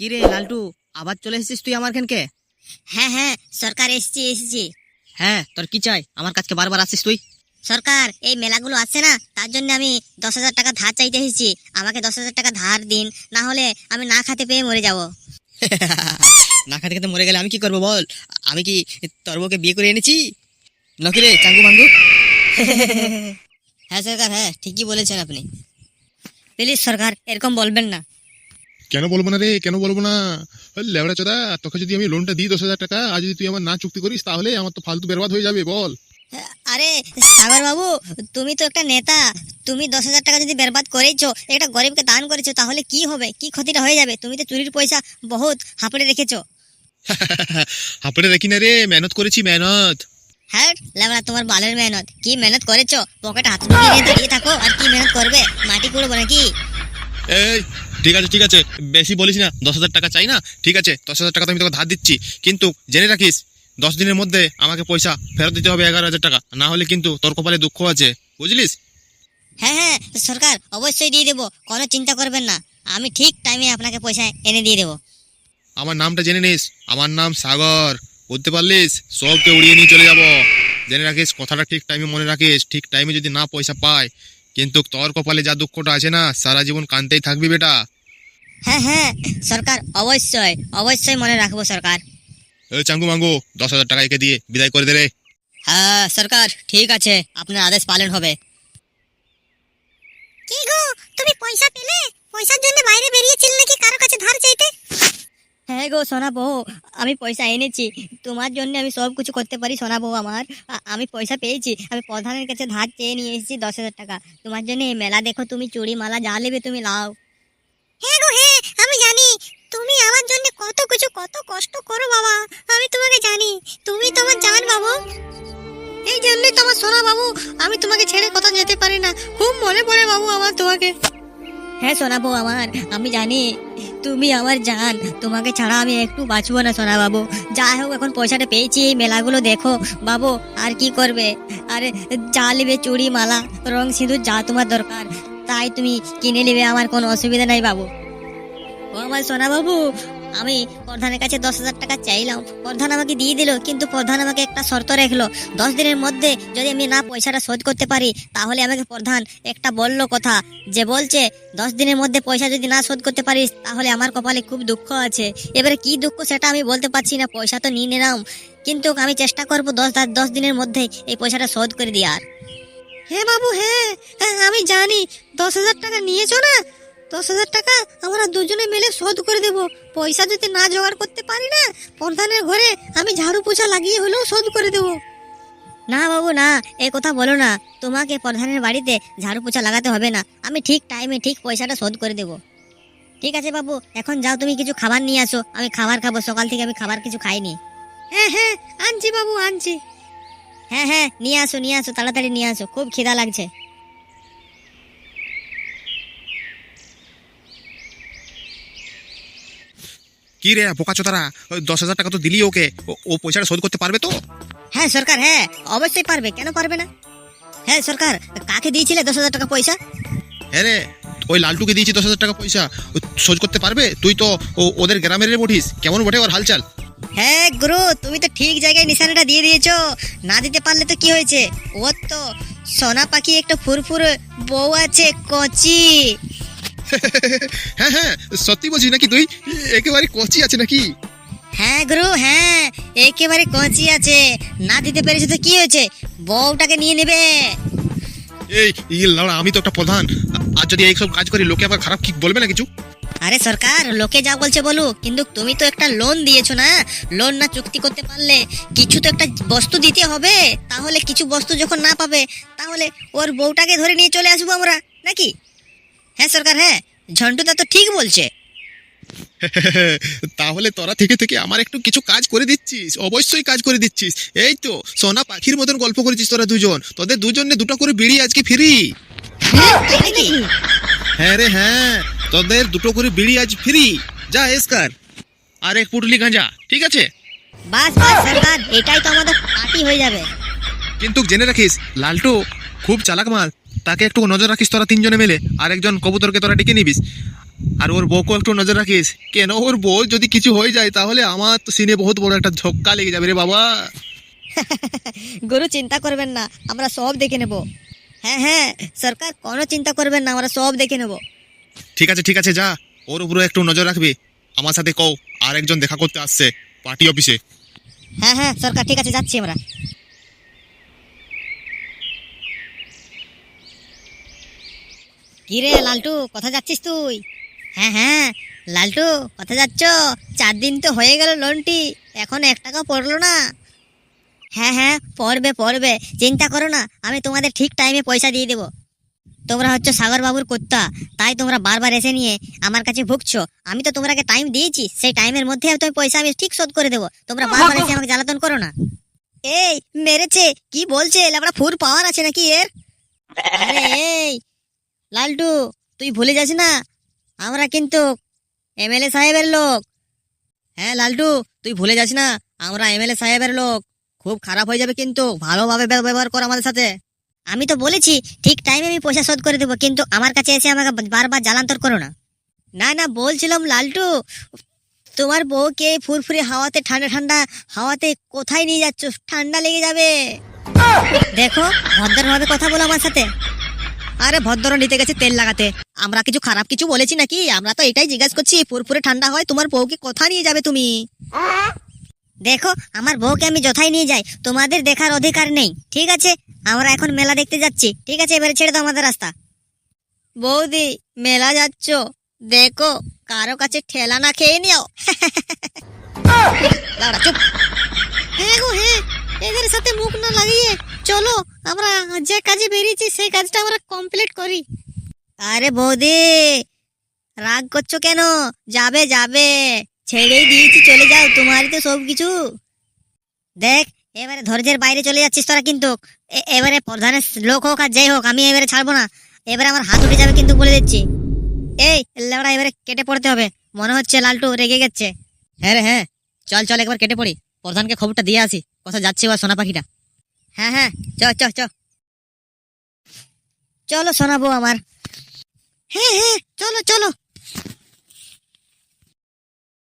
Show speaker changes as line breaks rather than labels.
কি রে লালটু আবার চলে এসেছিস তুই আমার খানকে?
হ্যাঁ হ্যাঁ সরকার এসেছি এসেছি।
হ্যাঁ তোর কি চাই? আমার কাছে বারবার আসিস তুই?
সরকার এই মেলাগুলো আছে না তার জন্য আমি দশ হাজার টাকা ধার চাইতে এসেছি। আমাকে দশ হাজার টাকা ধার দিন না হলে আমি না খেতে পেয়ে মরে যাব।
না খাতে খেতে মরে গেলে আমি কি করব বল? আমি কি তোর বউকে বিয়ে করে এনেছি? নাকি রে চাঙ্গু মাঙ্গু?
হ্যাঁ সরকার হ্যাঁ ঠিকই বলেছেন আপনি। প্লিজ সরকার এরকম বলবেন না।
কেন বলব না রে? কেন বলব না? লেবড়া চোদা তোকে যদি আমি লোনটা দিই দশ হাজার টাকা আর যদি তুই আমার না চুক্তি করিস তাহলে আমার তো ফালতু বেরবাদ হয়ে যাবে বল।
আরে সাগর বাবু তুমি তো একটা নেতা। তুমি দশ হাজার টাকা যদি বেরবাদ করেছ একটা গরিবকে দান করেছ তাহলে কি হবে? কি ক্ষতিটা হয়ে যাবে? তুমি তো চুরির পয়সা বহুত হাঁপড়ে রেখেছো।
হাঁপড়ে দেখি না রে মেহনত করেছি মেহনত।
হ্যাঁ লেবড়া তোমার বালের মেহনত। কি মেহনত করেছ? পকেটে হাত নিয়ে দাঁড়িয়ে থাকো আর কি মেহনত করবে? মাটি কুড়বো নাকি?
এই ঠিক আছে ঠিক আছে। বেশি বলিস না দশ হাজার টাকা চাই না ঠিক আছে? দশ হাজার টাকা তো আমি তোকে ধার দিচ্ছি। কিন্তু জেনে রাখিস দশ দিনের মধ্যে আমাকে পয়সা ফেরত দিতে হবে এগারো হাজার টাকা। না হলে কিন্তু তোর কপালে দুঃখ আছে। বুঝলিস?
হ্যাঁ হ্যাঁ সরকার অবশ্যই দিয়ে দেবো। কোনো চিন্তা করবেন না। আমি ঠিক টাইমে আপনাকে পয়সা এনে দিয়ে দেবো।
আমার নামটা জেনে নিস। আমার নাম সাগর। বুঝতে পারলিস? সবকে উড়িয়ে নিয়ে চলে যাব। জেনে রাখিস কথাটা ঠিক টাইমে মনে রাখিস। ঠিক টাইমে যদি না পয়সা পায় কিন্তু তোর কপালে যা দুঃখটা আছে না সারা জীবন কানতেই থাকবি বেটা।
হ্যাঁ হ্যাঁ সরকার অবশ্যই অবশ্যই মনে রাখব সরকার।
এই চাঙ্গু মাঙ্গু দশ হাজার টাকা একে দিয়ে বিদায় করে দে রে
হ্যাঁ সরকার ঠিক আছে আপনার আদেশ পালন হবে। কি গো তুমি পয়সা পেলে? পয়সার জন্য বাইরে বেরিয়েছিলে নাকি কারও কাছে ধার চাইতে? হ্যাঁ গো সোনা বউ আমি পয়সা এনেছি। তোমার জন্য আমি সব কিছু করতে পারি সোনা বউ আমার। আ- আমি পয়সা পেয়েছি আমি প্রধানের কাছে ধার চেয়ে নিয়ে এসেছি দশ হাজার টাকা। তোমার জন্য এই মেলা দেখো তুমি চুড়ি মালা যা নেবে তুমি লাও। হ্যাঁ গো হ্যাঁ আমি জানি। তুমি আমার জন্য কত কিছু, কত কষ্ট করো বাবা। আমি তোমাকে জানি। তুমি তোমার জান বাবু। এই জন্যই তো আমার সোনা বাবু, আমি তোমাকে ছেড়ে কোথাও যেতে পারি না। খুব মনে পড়ে বাবু আমার তোমাকে। হ্যাঁ সোনা বউ আমার, আমি জানি। তুমি আমার জান, তোমাকে ছাড়া আমি একটু বাঁচবো না, সোনা বাবু। যাই হোক, এখন পয়সাটা পেয়েছি এই মেলাগুলো দেখো। বাবু, আর কি করবে? আরে যা নেবে চুড়ি, মালা, রং, সিঁদুর, যা তোমার দরকার। তাই তুমি কিনে নেবে, আমার কোনো অসুবিধা নাই বাবু। ও আমার সোনা বাবু আমি প্রধানের কাছে দশ হাজার টাকা চাইলাম। প্রধান আমাকে দিয়ে দিল, কিন্তু প্রধান আমাকে একটা শর্ত রাখল। দশ দিনের মধ্যে যদি আমি না পয়সাটা শোধ করতে পারি, তাহলে আমাকে প্রধান একটা বলল কথা, যে বলছে, দশ দিনের মধ্যে পয়সা যদি না শোধ করতে পারিস, তাহলে আমার কপালে খুব দুঃখ আছে। এবারে কি দুঃখ সেটা আমি বলতে পারছি না, পয়সা তো নিয়ে নিলাম। কিন্তু আমি চেষ্টা করব দশ দশ দিনের মধ্যে এই পয়সাটা শোধ করে দেওয়ার। হ্যাঁ বাবু হ্যাঁ আমি জানি। দশ হাজার টাকা নিয়েছো না? দশ হাজার টাকা আমরা দুজনে মিলে শোধ করে দেব। পয়সা যদি না জোগাড় করতে পারি না প্রধানের ঘরে আমি ঝাড়ু পোছা লাগিয়ে হলেও শোধ করে দেব। না বাবু, না এই কথা বলো না। তোমাকে প্রধানের বাড়িতে ঝাড়ু পোছা লাগাতে হবে না। আমি ঠিক টাইমে ঠিক পয়সাটা শোধ করে দেব। ঠিক আছে বাবু, এখন যাও তুমি কিছু খাবার নিয়ে আসো। আমি খাবার খাব, সকাল থেকে আমি খাবার কিছু খাইনি। হ্যাঁ হ্যাঁ আনছি বাবু, আনছি। হ্যাঁ হ্যাঁ নিয়ে আসো নিয়ে আসো তাড়াতাড়ি নিয়ে আসো খুব খিদা লাগছে।
কি রে বোকা চোদারা? ওই দশ হাজার টাকা তো দিলি ওকে। ও- পয়সাটা শোধ করতে পারবে তো?
হ্যাঁ সরকার হ্যাঁ অবশ্যই পারবে কেন পারবে না? হ্যাঁ সরকার কাকে দিয়েছিলে দশ হাজার টাকা পয়সা?
হ্যাঁ রে ওই লালটুকে দিয়েছি দশ হাজার টাকা পয়সা। ও শোধ করতে পারবে? তুই তো ওদের গ্রামের বটিস। কেমন বটে ওর হালচাল?
হ্যাঁ গুরু তুমি তো ঠিক জায়গায় নিশানাটা দিয়ে দিয়েছ। না দিতে পারলে তো কি হয়েছে? ওর তো সোনা পাখি একটা ফুরফুর বউ আছে কচি।
হ্যাঁ হ্যাঁ সত্যি বলছিস নাকি তুই? একেবারে কচি আছে নাকি?
হ্যাঁ গুরু হ্যাঁ একেবারে কচি আছে। না দিতে পেরেছে তো কি হয়েছে? বউটাকে নিয়ে নেবে।
এই ই লাউড়া আমি তো একটা প্রধান। আর যদি এইসব কাজ করি লোকে আবার খারাপ কি বলবে না কিছু?
আরে সরকার লোকে যা বলছে বলুক কিন্তু তুমি তো একটা লোন দিয়েছ না? লোন না চুক্তি করতে পারলে কিছু তো একটা বস্তু দিতে হবে। তাহলে কিছু বস্তু যখন না পাবে তাহলে ওর বউটাকে ধরে নিয়ে চলে আসব আমরা নাকি? হ্যাঁ সরকার হ্যাঁ ঝন্টুদা তো ঠিক বলছে।
তাহলে তোরা থেকে থেকে আমার একটু কিছু কাজ করে দিচ্ছিস অবশ্যই কাজ করে দিচ্ছিস। এই তো সোনা পাখির মতন গল্প করেছিস তোরা দুজন তোদের দুজনে দুটো করে বিড়ি আজকে ফ্রি।
নাকি?
হ্যাঁ রে হ্যাঁ তোদের দুটো করে বিড়ি আজ ফ্রি যা এসকার। আর এক পুটলি গাঁজা ঠিক আছে?
বাস বাস সরকার এটাই তো আমাদের পার্টি হয়ে যাবে।
কিন্তু জেনে রাখিস লালটু খুব চালাক মাল। তাকে একটু নজর রাখিস তোরা তিনজনে মিলে আর একজন কবুতরকে তোরা ডেকে নিবিস। আর ওর বউকে একটু নজর রাখিস। কেন ওর বউ যদি কিছু হয়ে যায় তাহলে আমার তো সিনে বহুত বড় একটা ঝক্কা লেগে যাবে রে বাবা।
গুরু চিন্তা করবেন না আমরা সব দেখে নেব। হ্যাঁ হ্যাঁ সরকার কোনো চিন্তা করবেন না আমরা সব দেখে নেব।
ঠিক আছে ঠিক আছে, যা। ওর উপরে একটু নজর রাখবি। আমার সাথে কও, আর একজন দেখা করতে আসছে পার্টি অফিসে।
হ্যাঁ হ্যাঁ সরকার, ঠিক আছে, যাচ্ছি আমরা। কিরে, লালটু, কোথায় যাচ্ছিস তুই? হ্যাঁ হ্যাঁ লালটু, কোথায় যাচ্ছ? চার দিন তো হয়ে গেল লোনটি, এখন এক টাকা পড়ল না। হ্যাঁ হ্যাঁ পড়বে পড়বে, চিন্তা করো না, আমি তোমাদের ঠিক টাইমে পয়সা দিয়ে দেবো। তোমরা হচ্ছে সাগর বাবুর কুত্তা। তাই তোমরা বারবার এসে নিয়ে আমার কাছে ভুগছো। আমি তো তোমাকে টাইম দিয়েছি। সেই টাইমের মধ্যে তুমি পয়সা আমি ঠিক শোধ করে দেবো। তোমরা বারবার এসে আমাকে জ্বালাতন করো না। এই মেরেছে। কি বলছে? লেবড়া ফুল পাওয়ার আছে নাকি এর? আরে এই লালটু তুই ভুলে যাস না। আমরা কিন্তু এমএলএ সাহেবের লোক। হ্যাঁ লালটু তুই ভুলে যাস না। আমরা এমএলএ সাহেবের লোক। খুব খারাপ হয়ে যাবে কিন্তু। ভালোভাবে ব্যবহার কর আমাদের সাথে। আমি তো বলেছি, ঠিক টাইমে আমি পয়সা শোধ করে দেবো, কিন্তু আমার কাছে এসে আমাকে বারবার জ্বালান্তর করো না। না না, বলছিলাম লালটু, তোমার বউকে ফুরফুরে হাওয়াতে, ঠান্ডা ঠান্ডা হাওয়াতে কোথায় নিয়ে যাচ্ছ? ঠান্ডা লেগে যাবে। দেখো ভদ্রভাবে কথা বলো আমার সাথে। আরে ভদ্র নিতে গেছে তেল লাগাতে। আমরা কিছু খারাপ কিছু বলেছি নাকি? আমরা তো এটাই জিজ্ঞাসা করছি, ফুরফুরে ঠান্ডা হয়, তোমার বউকে কোথায় নিয়ে যাবে তুমি? দেখো, আমার বউকে আমি যথাই নিয়ে যাই, তোমাদের দেখার অধিকার নেই, ঠিক আছে? আমরা এখন মেলা দেখতে যাচ্ছি, ঠিক আছে? এবারে ছেড়ে দাও আমাদের রাস্তা। বৌদি, মেলা যাচ্ছ? দেখো, কারও কাছে ঠেলা না খেয়ে নিও। চুপ। হ্যাঁ গো হ্যাঁ এদের সাথে মুখ না লাগিয়ে। চলো, আমরা যে কাজে বেরিয়েছি, সেই কাজটা আমরা কমপ্লিট করি। আরে বৌদি, রাগ করছ কেন? যাবে যাবে। ছেড়েই দিয়েছি চলে যাও তোমারই তো সব কিছু দেখ এবারে ধৈর্যের বাইরে চলে যাচ্ছিস তোরা কিন্তু। এবারে প্রধানের লোক হোক আর যাই হোক আমি এবারে ছাড়বো না। এবারে আমার হাত উঠে যাবে কিন্তু বলে দিচ্ছি। এই লেবড়া এবারে কেটে পড়তে হবে। মনে হচ্ছে লালটু রেগে গেছে। হ্যাঁ রে হ্যাঁ। চল চল একবার কেটে পড়ি। প্রধানকে খবরটা দিয়ে আসি। কোথায় যাচ্ছে ওর সোনা পাখিটা? হ্যাঁ হ্যাঁ। চ চ চ। চলো শোনাবো আমার। হ্যাঁ হ্যাঁ। চলো চলো।